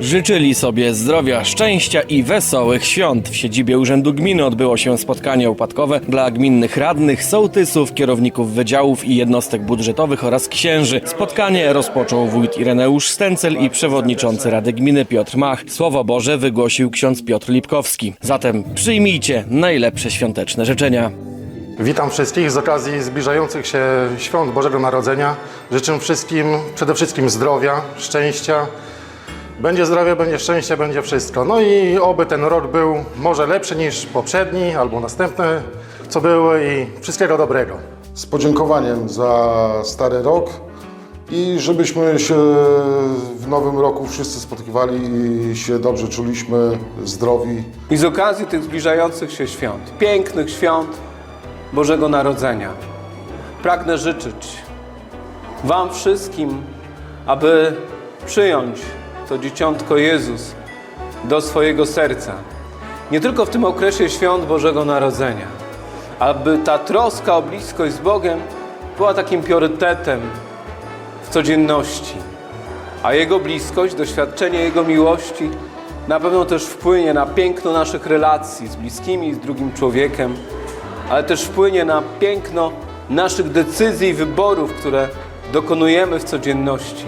Życzyli sobie zdrowia, szczęścia i wesołych świąt. W siedzibie Urzędu Gminy odbyło się spotkanie upadkowe dla gminnych radnych, sołtysów, kierowników wydziałów i jednostek budżetowych oraz księży. Spotkanie rozpoczął wójt Ireneusz Stencel i przewodniczący Rady Gminy Piotr Mach. Słowo Boże wygłosił ksiądz Piotr Lipkowski. Zatem przyjmijcie najlepsze świąteczne życzenia. Witam wszystkich z okazji zbliżających się świąt Bożego Narodzenia. Życzę wszystkim przede wszystkim zdrowia, szczęścia. Będzie zdrowie, będzie szczęście, będzie wszystko. No i oby ten rok był może lepszy niż poprzedni albo następne, co były i wszystkiego dobrego. z podziękowaniem za stary rok i żebyśmy się w nowym roku wszyscy spotykali i się dobrze czuliśmy, zdrowi. I z okazji tych zbliżających się świąt, pięknych świąt Bożego Narodzenia, pragnę życzyć Wam wszystkim, aby przyjąć to dzieciątko Jezus do swojego serca. Nie tylko w tym okresie świąt Bożego Narodzenia, aby ta troska o bliskość z Bogiem była takim priorytetem w codzienności a Jego bliskość, doświadczenie Jego miłości na pewno też wpłynie na piękno naszych relacji z bliskimi, z drugim człowiekiem, ale też wpłynie na piękno naszych decyzji i wyborów, które dokonujemy w codzienności.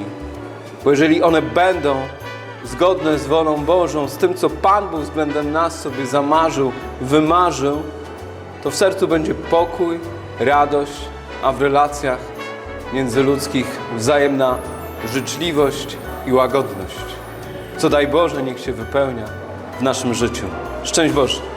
Bo jeżeli one będą zgodne z wolą Bożą, z tym, co Pan Bóg względem nas sobie zamarzył, wymarzył, to w sercu będzie pokój, radość, a w relacjach międzyludzkich wzajemna życzliwość i łagodność. Co daj Boże, niech się wypełnia w naszym życiu. Szczęść Boże!